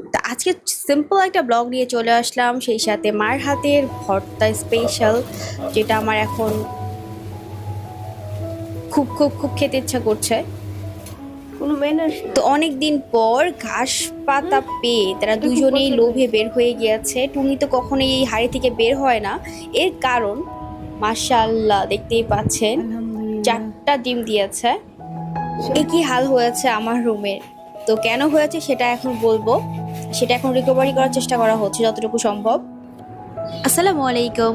তা আজকে সিম্পল একটা ব্লগ নিয়ে চলে আসলাম। সেই সাথে মার হাতের ভর্তা স্পেশাল যেটা আমার এখন খুব খুব খুব খেতে ইচ্ছা করছে। কোনো তো অনেক দিন পর ঘাস পাতা পেয়ে তারা দুজনেই লোভে বের হয়ে গিয়েছে। টুনি তো কখনোই এই হাড়ি থেকে বের হয় না। এর কারণ মাশাল্লাহ দেখতেই পাচ্ছেন। চারটা ডিম দিয়েছে। একই হাল হয়েছে আমার রুমের তো কেন হয়েছে সেটা এখন বলব। সেটা এখন রিকভারি করার চেষ্টা করা হচ্ছে যতটুকু সম্ভব। আসসালামু আলাইকুম।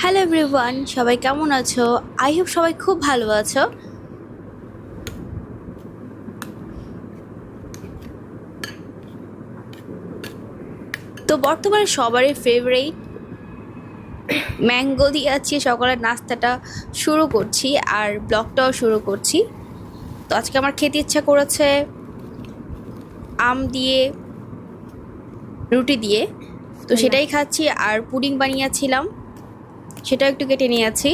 হ্যালো এভরিওয়ান সবাই কেমন আছো? আই হোপ সবাই খুব ভালো আছো। তো বর্তমানে সবারই ফেভারিট ম্যাঙ্গো দিয়ে আজকে সকালের নাস্তাটা শুরু করছি আর ব্লগটাও শুরু করছি। তো আজকে আমার খেতে ইচ্ছা করেছে আম দিয়ে রুটি দিয়ে। তো সেটাই খাচ্ছি আর পুডিং বানিয়েছিলাম। সেটাও একটু কেটে নিয়েছি।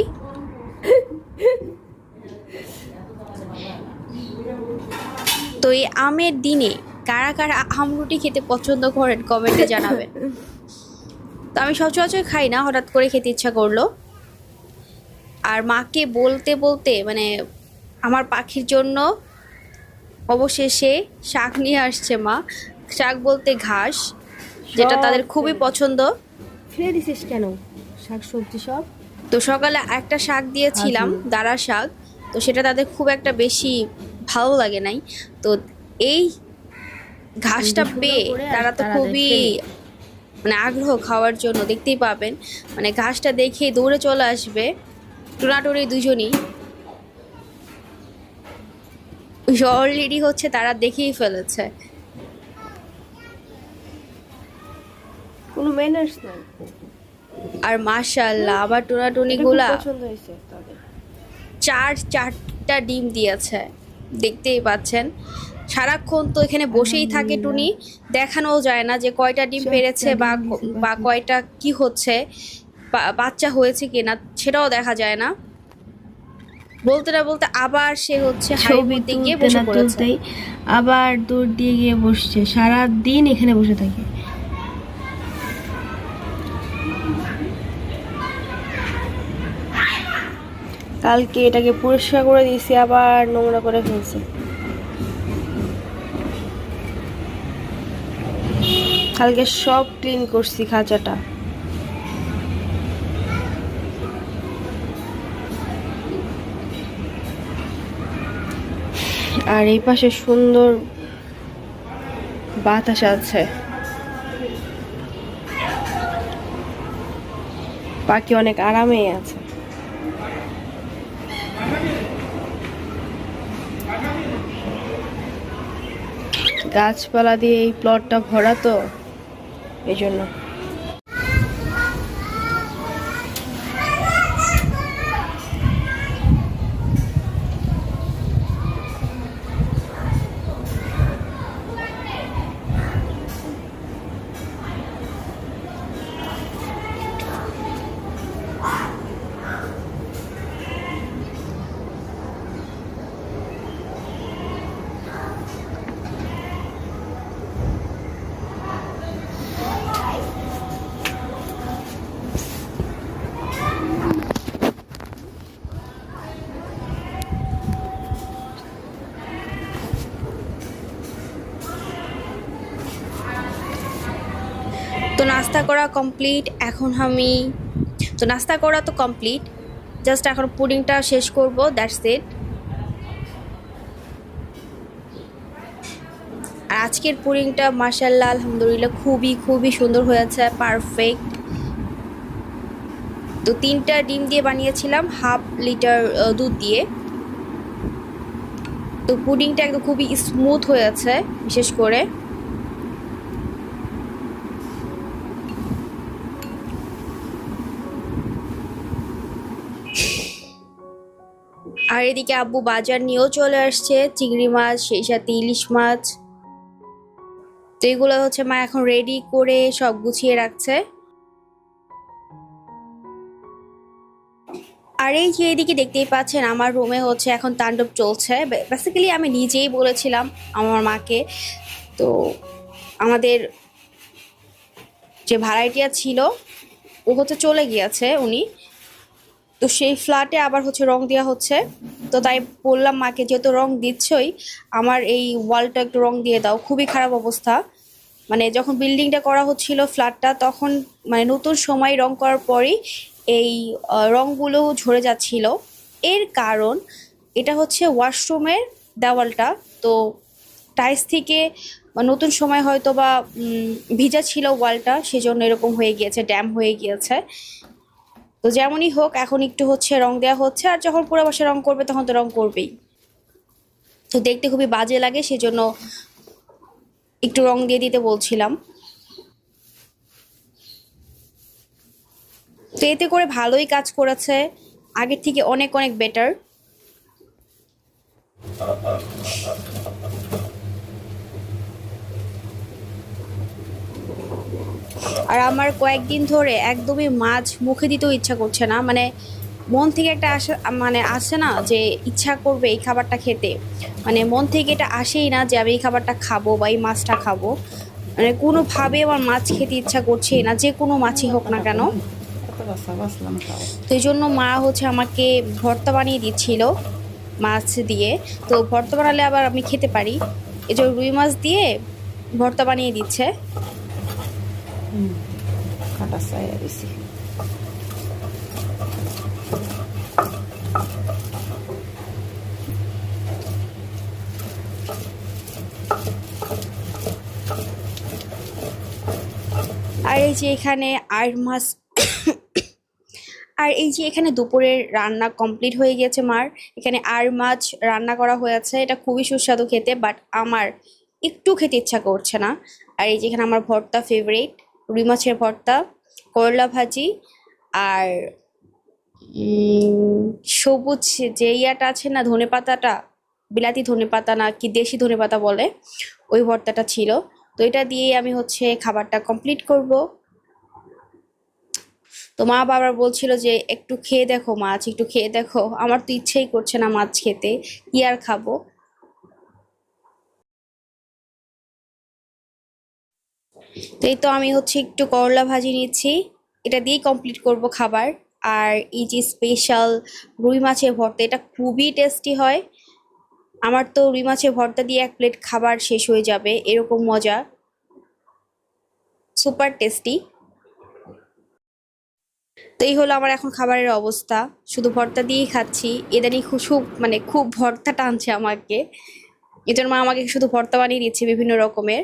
তো এই আমের দিনে কারা কারা আম রুটি খেতে পছন্দ করেন কমেন্টে জানাবেন। তো আমি সচরাচর খাই না হঠাৎ করে খেতে ইচ্ছা করল। আর মাকে বলতে বলতে মানে আমার পাখির জন্য অবশেষে শাক নিয়ে আসছে মা। শাক বলতে ঘাস। যেটা তাদের খুবই পছন্দ। ফেলে দিছিস কেন? শাক সবজি সব? তো সকালে একটা শাক দিয়েছিলাম। দাঁড়া শাক। তো সেটা তাদের খুব একটা বেশি ভালো লাগে নাই। তো এই ঘাসটা পেয়ে তারা তো খুবই মানে আগ্রহ খাওয়ার জন্য দেখতেই পাবেন। মানে ঘাসটা দেখে দৌড়ে চলে আসবে। টুনাটুনি দুজনই। অলরেডি হচ্ছে তারা দেখেই ফেলেছে। কোনো ম্যানার্স নাই। আর মাশাল্লাহ আবার টুনাটুনি এটা খুবগুলা পছন্দ হয়েছে তাদের। চার চারটা ডিম দিয়েছে দেখতেই পাচ্ছেন। সারাক্ষণ তো এখানে বসেই থাকে টুনি দেখানোও যায় না যে কয়টা ডিম পেরেছে বা বা কয়টা কি হচ্ছে বাচ্চা হয়েছে কিনা সেটাও দেখা যায় না। বলতে না বলতে আবার সে হচ্ছে মধ্যে গিয়ে বসে পড়েছে। আবার দূর দিয়ে গিয়ে বসছে সারা দিন এখানে বসে থাকে। কালকে এটাকে পরিষ্কার করে দিয়েছি, আবার নোংরা করে ফেলছে। কালকে সব ক্লিন করছি খাঁচাটা। আর এই পাশে সুন্দর বাতাস আছে। পাখি অনেক আরামেই আছে। গাছপালা দিয়ে এই প্লটটা ভরা তো? এই জন্য। নাস্তা করা কমপ্লিট এখন আমি, তো নাস্তা করা তো কমপ্লিট জাস্ট এখন পুডিংটা শেষ করব দ্যাটস ইট আর আজকের পুডিংটা মার্শাল্লাহ আলহামদুলিল্লাহ, খুবই খুবই সুন্দর হয়েছে পারফেক্ট তো তিনটা ডিম দিয়ে বানিয়েছিলাম হাফ লিটার দুধ দিয়ে। তো পুডিংটা একদম খুবই স্মুথ হয়েছে, বিশেষ করে। আর এদিকে আব্বু বাজার নিয়েও চলে আসছে, চিংড়ি মাছ, সেই সাথে ইলিশ মাছ। তো এগুলো হচ্ছে মা এখন রেডি করে সব গুছিয়ে রাখছে। আর এই যে এদিকে দেখতেই পাচ্ছেন, আমার রুমে হচ্ছে এখন তাণ্ডব চলছে। বেসিক্যালি আমি নিজেই বলেছিলাম আমার মাকে। তো আমাদের যে ভাড়াটিয়া ছিল, ও হচ্ছে চলে গিয়েছে উনি। তো সেই ফ্ল্যাটে আবার হচ্ছে রং দেওয়া হচ্ছে। তো তাই বললাম মাকে, যেহেতু রং দিচ্ছই, আমার এই ওয়ালটা একটু রং দিয়ে দাও। খুবই খারাপ অবস্থা। মানে যখন বিল্ডিংটা করা হচ্ছিল ফ্ল্যাটটা তখন মানে নতুন সময় রং করার পরেই এই রংগুলো ঝরে যাচ্ছিল। এর কারণ এটা হচ্ছে ওয়াশরুমের দেওয়ালটা। তো টাইস থেকে নতুন সময় হয়তো বা ভিজা ছিল ওয়ালটা সেজন্য এরকম হয়ে গিয়েছে ড্যাম হয়ে গিয়েছে। তো যেমনই হোক, এখন একটু হচ্ছে রং দেওয়া হচ্ছে, আর যখন পুরো বাসা রং করবে তখন তো রং করবেই। তো দেখতে খুবই বাজে লাগে, সেজন্য একটু রং দিয়ে দিতে বলছিলাম। তো এতে করে ভালোই কাজ করেছে, আগের থেকে অনেক অনেক বেটার আর আমার কয়েকদিন ধরে একদমই মাছ মুখে দিতেও ইচ্ছা করছে না। মানে মন থেকে একটা আসে মানে আসে না যে ইচ্ছা করবে এই খাবারটা খেতে। মানে মন থেকে এটা আসেই না যে আমি এই খাবারটা খাব বা এই মাছটা খাব। মানে কোনোভাবে আমার মাছ খেতে ইচ্ছা করছেই না, যে কোনো মাছই হোক না কেন। তো এই জন্য মা হচ্ছে আমাকে ভর্তা বানিয়ে দিচ্ছিল মাছ দিয়ে। তো ভর্তা বানালে আবার আমি খেতে পারি। এই যে রুই মাছ দিয়ে ভর্তা বানিয়ে দিচ্ছে। আর এই যে এখানে আর মাছ আর এই যে এখানে দুপুরের রান্না কমপ্লিট হয়ে গেছে মার। এখানে আর মাছ রান্না করা হয়েছে। এটা খুবই সুস্বাদু খেতে, বাট আমার একটু খেতে ইচ্ছা করছে না। আর এই যে এখানে আমার ভর্তা ফেভারিট রুই মাছের ভর্তা, করলা ভাজি আর সবুজ যে ইয়াটা আছে না ধনে পাতাটা, বিলাতি ধনে পাতা না কি দেশি ধনে পাতা বলে, ওই ভর্তাটা ছিল। তো এটা দিয়েই আমি হচ্ছে খাবারটা কমপ্লিট করব। তো মা বাবার বলছিল যে, একটু খেয়ে দেখো মাছ, একটু খেয়ে দেখো। আমার তো ইচ্ছেই করছে না মাছ খেতে, কি আর খাব? তো এই তো আমি হচ্ছে একটু করলা ভাজি নিচ্ছি। এটা দিয়েই কমপ্লিট করব খাবার। আর এই যে স্পেশাল রুই মাছের ভর্তা, এটা খুবই টেস্টি হয়। আমার তো রুই মাছের ভর্তা দিয়ে এক প্লেট খাবার শেষ হয়ে যাবে, এরকম মজা। সুপার টেস্টি তো এই হলো আমার এখন খাবারের অবস্থা। শুধু ভর্তা দিয়েই খাচ্ছি। এদানি খুব মানে খুব ভর্তা টানছে আমাকে। জন্য মা আমাকে শুধু ভর্তা বানিয়ে দিচ্ছে বিভিন্ন রকমের।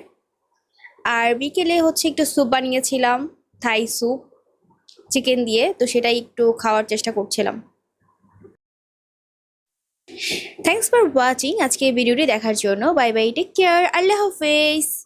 আর বিকেলে হচ্ছে একটু স্যুপ বানিয়েছিলাম, থাই স্যুপ, চিকেন দিয়ে, তো সেটাই একটু খাওয়ার চেষ্টা করছিলাম। থ্যাংকস ফর ওয়াচিং আজকে ভিডিওটি দেখার জন্য। বাই বাই টেক কেয়ার আল্লাহ হাফেজ।